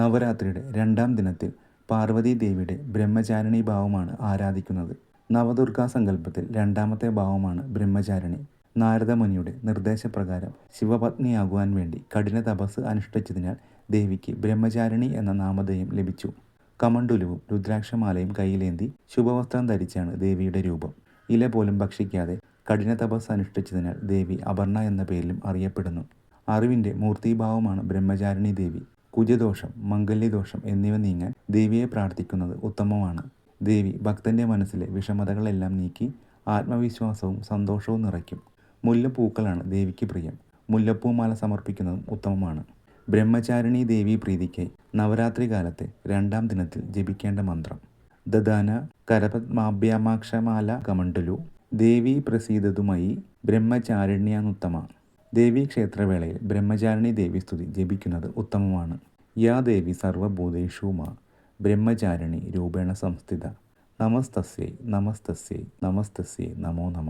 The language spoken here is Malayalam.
നവരാത്രിയുടെ രണ്ടാം ദിനത്തിൽ പാർവതി ദേവിയുടെ ബ്രഹ്മചാരിണി ഭാവമാണ് ആരാധിക്കുന്നത്. നവദുർഗാ സങ്കല്പത്തിൽ രണ്ടാമത്തെ ഭാവമാണ് ബ്രഹ്മചാരിണി. നാരദമുനിയുടെ നിർദ്ദേശപ്രകാരം ശിവപത്നിയാകുവാൻ വേണ്ടി കഠിന തപസ് അനുഷ്ഠിച്ചതിനാൽ ദേവിക്ക് ബ്രഹ്മചാരിണി എന്ന നാമധേയം ലഭിച്ചു. കമണ്ടുലുവും രുദ്രാക്ഷമാലയും കയ്യിലേന്തി ശുഭവസ്ത്രം ധരിച്ചാണ് ദേവിയുടെ രൂപം. ഇല പോലും ഭക്ഷിക്കാതെ കഠിന തപസ് അനുഷ്ഠിച്ചതിനാൽ ദേവി അപർണ എന്ന പേരിലും അറിയപ്പെടുന്നു. അറിവിന്റെ മൂർത്തിഭാവമാണ് ബ്രഹ്മചാരിണി ദേവി. കുജദോഷം മംഗല്യദോഷം എന്നിവ നീങ്ങാൻ ദേവിയെ പ്രാർത്ഥിക്കുന്നത് ഉത്തമമാണ്. ദേവി ഭക്തന്റെ മനസ്സിലെ വിഷമതകളെല്ലാം നീക്കി ആത്മവിശ്വാസവും സന്തോഷവും നിറയ്ക്കും. മുല്ലപ്പൂക്കളാണ് ദേവിക്ക് പ്രിയം. മുല്ലപ്പൂമാല സമർപ്പിക്കുന്നതും ഉത്തമമാണ്. ബ്രഹ്മചാരിണി ദേവി പ്രീതിക്കായി നവരാത്രി കാലത്തെ രണ്ടാം ദിനത്തിൽ ജപിക്കേണ്ട മന്ത്രം. ദദാന കരപത്മാഭ്യാമാക്ഷമാല കമണ്ഡലു. ദേവി പ്രസീതതുമായി ബ്രഹ്മചാരിണ്യാനുത്തമ. ദേവീ ക്ഷേത്രവേളയിൽ ബ്രഹ്മചാരിണി ദേവി സ്തുതി ജപിക്കുന്നത് ഉത്തമമാണ്. യാ ദേവി സർവഭൂതേഷുമാ ബ്രഹ്മചാരിണി രൂപേണ സംസ്ഥിത. നമസ്തസ്യൈ നമസ്തസ്യൈ നമസ്തസ്യൈ നമോ നമ.